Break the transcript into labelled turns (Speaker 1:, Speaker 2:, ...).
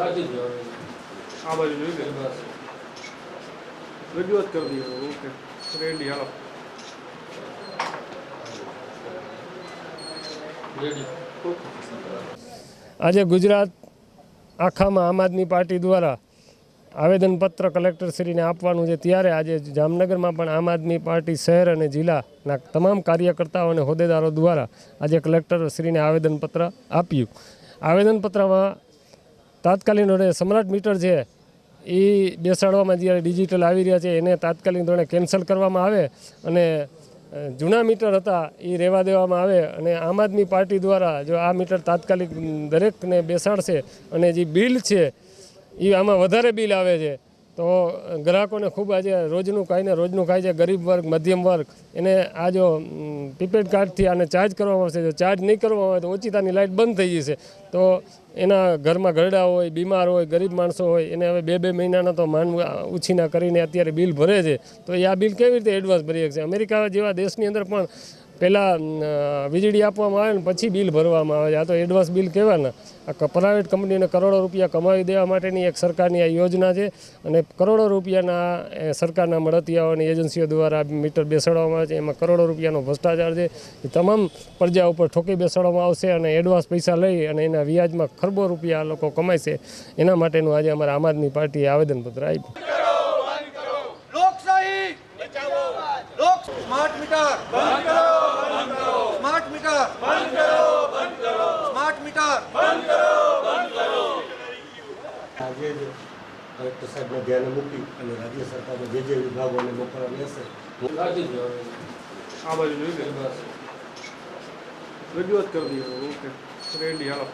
Speaker 1: આ બાજુ જોઈ લે રજૂઆત કરી દઈએ ઓકે રેડી હાલો
Speaker 2: આજે ગુજરાત આખામાં આમ આદમી પાર્ટી દ્વારા આવેદનપત્ર કલેક્ટરશ્રીને આપવાનું છે. ત્યારે આજે જામનગરમાં પણ આમ આદમી પાર્ટી શહેર અને જિલ્લાના તમામ કાર્યકર્તાઓ અને હોદ્દેદારો દ્વારા આજે કલેક્ટરશ્રીને આવેદનપત્ર આપ્યું. આવેદનપત્રમાં તાત્કાલિક ધોરણે સમ્રાટ મીટર છે એ બેસાડવામાં જ્યારે ડિજિટલ આવી રહ્યા છે, એને તાત્કાલિક ધોરણે કેન્સલ કરવામાં આવે અને જૂના મીટર હતા એ રહેવા દેવામાં આવે અને આમ આદમી પાર્ટી દ્વારા જો આ મીટર તાત્કાલિક દરેકને બેસાડશે અને જે બિલ છે એ આમાં વધારે બિલ આવે છે તો ગ્રાહકોને ખૂબ આજે રોજનું ખાઈને રોજનું ખાય છે ગરીબ વર્ગ, મધ્યમ વર્ગ, એને આ જો પ્રીપેડ કાર્ડથી આને ચાર્જ કરવામાં આવશે, જો ચાર્જ નહીં કરવામાં આવે તો ઓચિતાની લાઇટ બંધ થઈ જશે. તો એના ઘરમાં ઘરડા હોય, બીમાર હોય, ગરીબ માણસો હોય, એને હવે બે બે મહિનાના તો માન ઉછીના કરીને અત્યારે બિલ ભરે છે. તો એ આ બિલ કેવી રીતે એડવાન્સ ભરી શકશે? અમેરિકા જેવા દેશની અંદર પણ પહેલાં વીજળી આપવામાં આવે ને પછી બિલ ભરવામાં આવે છે આ તો એડવાન્સ બિલ કહેવાના આ પ્રાઇવેટ કંપનીને કરોડો રૂપિયા કમાવી દેવા માટેની એક સરકારની આ યોજના છે અને કરોડો રૂપિયાના સરકારના મળતિયાઓની એજન્સીઓ દ્વારા મીટર બેસાડવામાં આવે છે એમાં કરોડો રૂપિયાનો ભ્રષ્ટાચાર છે એ તમામ પ્રજા ઉપર ઠોકી બેસાડવામાં આવશે અને એડવાન્સ પૈસા લઈ અને એના વ્યાજમાં ખરબો રૂપિયા આ લોકો કમાય છે એના માટેનું આજે અમારા આમ આદમી પાર્ટીએ આવેદનપત્ર આપ્યું
Speaker 3: સ્માર્ટ મીટર બંધ કરો બંધ કરો સ્માર્ટ મીટર બંધ કરો બંધ કરો સ્માર્ટ મીટર
Speaker 4: આજે જ કલેક્ટર સાહેબને ધ્યાને મૂકી અને રાજ્ય સરકારને જે જે વિભાગોને મોકલવા લેશે
Speaker 1: આ બાજુ જોઈ લે રજૂઆત કરી દઈએ ઓકે રેડી હાલો